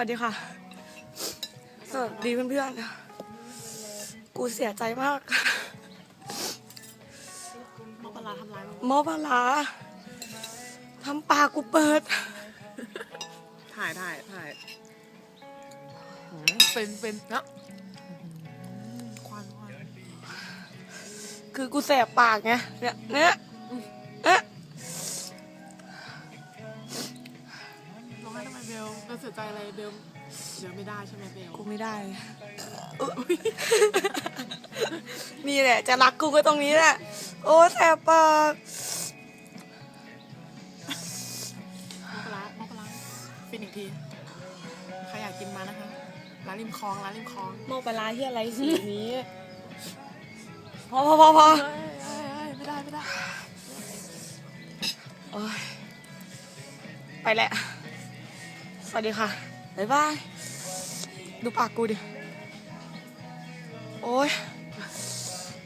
วัสดีค่ะ สวัสดีเพื่อนๆ กูเสียใจมากมอปลาทำร้ายมึงหมอปลาร้าทำปากกูเปิด ถ่ายถ่ายถ่ายเป็นเป็นนะควันควันคือกูแสบปากไงเนี่ยเนี่ย เอ๊ะร้องไห้ทำไมเบลเบลเสียใจอะไรเบลเบลไม่ได้ใช่ไหมเบลกูไม่ได้เออนี่แหละ จะรักกูก็ตรงนี้แหละ โอ้แสบปากมอปลามอปลาฟินอีกทีใครอยากกินมานะคะร้านริมคลองร้านริมคลองหมอปลาร้าที่อะไรสีนี้พอพอพอพอเอ้ยเอ้ยเอ้ยไม่ได้ไม่ได้ โอ้ยไปแหละ สวัสดีค่ะ บ๊ายบาย ดูปากกูดิ โอ้ย